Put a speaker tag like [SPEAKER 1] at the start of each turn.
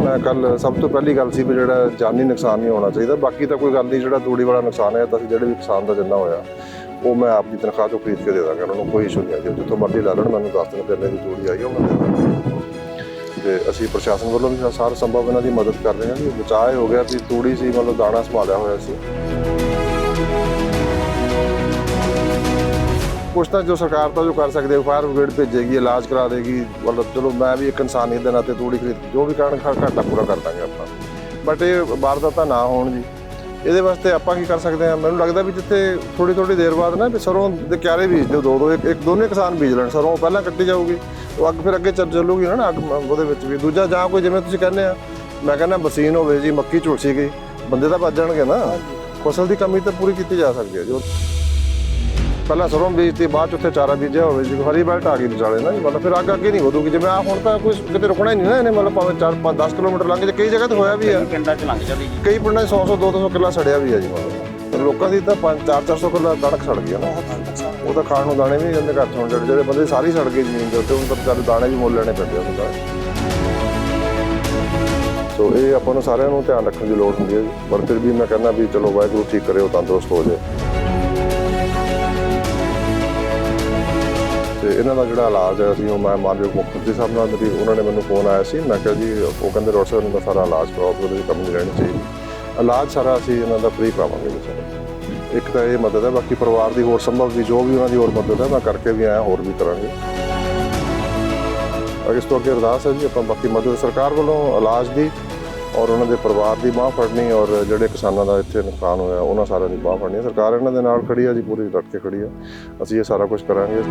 [SPEAKER 1] ਮੈਂ ਕੱਲ ਸਭ ਤੋਂ ਪਹਿਲੀ ਗੱਲ ਸੀ ਵੀ ਜਿਹੜਾ ਜਾਨੀ ਨੁਕਸਾਨ ਨਹੀਂ ਹੋਣਾ ਚਾਹੀਦਾ। ਬਾਕੀ ਤਾਂ ਕੋਈ ਗੱਲ ਨਹੀਂ, ਜਿਹੜਾ ਤੂੜੀ ਵਾਲਾ ਨੁਕਸਾਨ ਹੈ ਤਾਂ ਅਸੀਂ ਜਿਹੜੇ ਵੀ ਕਿਸਾਨ ਦਾ ਜਿੰਨਾ ਹੋਇਆ, ਉਹ ਮੈਂ ਆਪਣੀ ਤਨਖਾਹ ਚੋਂ ਖਰੀਦ ਕੇ ਦੇ ਦਾਂਗਾ। ਉਹਨਾਂ ਨੂੰ ਕੋਈ ਇਸ਼ੂ ਨਹੀਂ ਹੈ ਜੇ ਜਿੱਥੋਂ ਮਰਜ਼ੀ ਲੈ ਲੈਣ, ਮੈਨੂੰ ਦੱਸ ਦੇਣ ਕਿੰਨੇ ਦੀ ਤੂੜੀ ਆਈ ਹੈ ਉਹ ਮੈਂ ਦੇ। ਦਾਂਗਾ ਤੇ ਅਸੀਂ ਪ੍ਰਸ਼ਾਸਨ ਵੱਲੋਂ ਵੀ ਸਾਰ ਸੰਭਵ ਇਹਨਾਂ ਦੀ ਮਦਦ ਕਰ ਰਹੇ ਹਾਂ ਜੀ। ਬਚਾਅ ਹੋ ਗਿਆ ਵੀ ਤੂੜੀ ਸੀ, ਮਤਲਬ ਦਾਣਾ ਸੰਭਾਲਿਆ ਹੋਇਆ ਸੀ। ਕੁਛ ਤਾਂ ਜੋ ਸਰਕਾਰ ਤਾਂ ਜੋ ਕਰ ਸਕਦੇ ਫਾਇਰ ਬ੍ਰਿਗੇਡ ਭੇਜੇਗੀ ਇਲਾਜ ਕਰਾ ਦੇਗੀ ਮਤਲਬ ਚਲੋ ਮੈਂ ਵੀ ਇੱਕ ਇਨਸਾਨੀਅਤ ਦੇ ਨਾਤੇ ਤੂੜੀ ਖਰੀਦ ਜੋ ਵੀ ਕਾਰਨ ਘਾਟਾ ਪੂਰਾ ਕਰ ਦਾਂਗੇ ਆਪਾਂ। ਬਟ ਇਹ ਵਾਰਦਾਤਾਂ ਨਾ ਹੋਣ ਜੀ। ਇਹਦੇ ਵਾਸਤੇ ਆਪਾਂ ਕੀ ਕਰ ਸਕਦੇ ਹਾਂ? ਮੈਨੂੰ ਲੱਗਦਾ ਵੀ ਜਿੱਥੇ ਥੋੜੀ ਥੋੜੀ ਦੇਰ ਬਾਅਦ ਨਾ ਵੀ ਸਰੋਂ ਦੇ ਕਿਆਰੇ ਬੀਜ ਦਿਓ ਦੋ ਦੋ ਇੱਕ ਦੋਨੇ ਕਿਸਾਨ ਬੀਜ ਲੈਣ। ਸਰੋਂ ਪਹਿਲਾਂ ਕੱਟੀ ਜਾਊਗੀ ਉਹ ਅੱਗ ਫਿਰ ਅੱਗੇ ਚੱਲ ਚੱਲੂਗੀ ਨਾ ਅੱਗ ਉਹਦੇ ਵਿੱਚ ਵੀ। ਦੂਜਾ ਜਾਂ ਕੋਈ ਜਿਵੇਂ ਤੁਸੀਂ ਕਹਿੰਦੇ ਆ ਮੈਂ ਕਹਿੰਦਾ ਮਸ਼ੀਨ ਹੋਵੇ ਜੀ ਮੱਕੀ ਝੁਲਸੀ ਗਈ ਬੰਦੇ ਤਾਂ ਭੱਜ ਜਾਣਗੇ ਨਾ। ਫਸਲ ਦੀ ਕਮੀ ਤਾਂ ਪੂਰੀ ਕੀਤੀ ਜਾ ਸਕਦੀ ਹੈ ਜੋ। ਪਹਿਲਾਂ ਸਰੋਂ ਬੀਜਤੀ ਬਾਅਦ ਚ ਉੱਥੇ ਚਾਰਾ ਬੀਜਿਆ ਹੋਵੇ ਜੀ ਹਰੀ ਬੈਲਟ ਆ ਗਈ ਵਿਚਾਲੇ ਨਾ ਮਤਲਬ ਫਿਰ ਅੱਗ ਅੱਗੇ ਨਹੀਂ ਵਧੂਗੀ। ਜਿਵੇਂ ਆ ਹੁਣ ਤਾਂ ਕੋਈ ਕਿਤੇ ਰੁਕਣਾ ਹੀ ਨਹੀਂ ਨਾ ਇਹਨੇ ਮਤਲਬ ਭਾਵੇਂ 4 5 10 ਕਿਲੋਮੀਟਰ ਲੰਘ ਜੇ ਕਈ ਜਗ੍ਹਾ ਤੇ ਹੋਇਆ ਵੀ ਆ।
[SPEAKER 2] ਪਿੰਡਾਂ ਚ ਲੰਘ ਜਾਂਦੀ ਜੀ।
[SPEAKER 1] ਕਈ ਪਿੰਡਾਂ 'ਚ 100 100 200 ਕਿੱਲਾ ਸੜਿਆ ਵੀ ਆ ਜੀ ਮਤਲਬ। ਲੋਕਾਂ ਦੀ ਤਾਂ 5 4 400 ਕਿੱਲਾ ਕਣਕ ਸੜ ਗਈ ਨਾ। ਉਹ ਤਾਂ ਖਾਣ ਨੂੰ ਦਾਣੇ ਵੀ ਨਹੀਂ ਜਾਂਦੇ ਘਰ ਤੋਂ ਜਿਹੜੇ ਜਿਹੜੇ ਬੰਦੇ ਸਾਰੀ ਸੜ ਗਏ ਜ਼ਮੀਨ ਦੇ ਉੱਤੇ ਉਹਨਾਂ ਤਾਂ ਦਾਣੇ ਵੀ ਮੁੱਲ ਲੈਣੇ ਪੈਂਦੇ ਆ ਹੁੰਦਾ ਸੋ ਇਹ ਆਪਾਂ ਨੂੰ ਸਾਰਿਆਂ ਨੂੰ ਧਿਆਨ ਰੱਖਣ ਦੀ ਲੋੜ ਹੁੰਦੀ ਹੈ। ਪਰ ਫਿਰ ਵੀ ਮੈਂ ਕਹਿੰਦਾ ਵੀ ਚਲੋ ਵਾਹਿਗੁਰੂ ਠੀਕ ਕਰੇ ਉਹ ਤੰਦਰੁਸਤ ਹੋ ਜਾਏ। ਇਹਨਾਂ ਦਾ ਜਿਹੜਾ ਇਲਾਜ ਹੈ, ਅਸੀਂ ਉਹ ਮੈਂ ਮਾਨਯੋਗ ਮੁੱਖ ਮੰਤਰੀ ਸਾਹਿਬ ਨਾਲ ਮੇਰੀ ਉਹਨਾਂ ਨੇ ਮੈਨੂੰ ਫੋਨ ਆਇਆ ਸੀ। ਮੈਂ ਕਿਹਾ ਜੀ, ਉਹ ਕਹਿੰਦੇ ਡਾਕਟਰ ਸਾਹਿਬ ਦਾ ਸਾਰਾ ਇਲਾਜ ਕਰਾਓ ਉਹਦੇ ਵਿੱਚ ਕਮੀ ਨਹੀਂ ਰਹਿਣੀ ਚਾਹੀਦੀ। ਇਲਾਜ ਸਾਰਾ ਅਸੀਂ ਇਹਨਾਂ ਦਾ ਫ੍ਰੀ ਕਰਾਵਾਂਗੇ ਜੀ ਇੱਕ ਤਾਂ ਇਹ ਮਦਦ ਹੈ, ਬਾਕੀ ਪਰਿਵਾਰ ਦੀ ਹੋਰ ਸੰਭਵ ਵੀ, ਜੋ ਵੀ ਉਹਨਾਂ ਦੀ ਹੋਰ ਮਦਦ ਹੈ, ਮੈਂ ਕਰਕੇ ਵੀ ਆਇਆ, ਹੋਰ ਵੀ ਕਰਾਂਗੇ। ਅਗਰ ਇਸ ਤੋਂ ਅੱਗੇ ਅਰਦਾਸ ਹੈ ਜੀ, ਆਪਾਂ ਬਾਕੀ ਮਦਦ ਸਰਕਾਰ ਵੱਲੋਂ ਇਲਾਜ ਦੀ ਔਰ ਉਹਨਾਂ ਦੇ ਪਰਿਵਾਰ ਦੀ ਬਾਹ ਫੜਨੀ ਔਰ ਜਿਹੜੇ ਕਿਸਾਨਾਂ ਦਾ ਇੱਥੇ ਨੁਕਸਾਨ ਹੋਇਆ, ਉਹਨਾਂ ਸਾਰਿਆਂ ਦੀ ਬਾਹ ਫੜਨੀ ਸਰਕਾਰ ਇਹਨਾਂ ਦੇ ਨਾਲ ਖੜੀ ਆ ਜੀ, ਪੂਰੀ ਡਟ ਕੇ ਖੜੀ ਆ ਅਸੀਂ ਇਹ ਸਾਰਾ ਕੁਝ ਕਰਾਂਗੇ।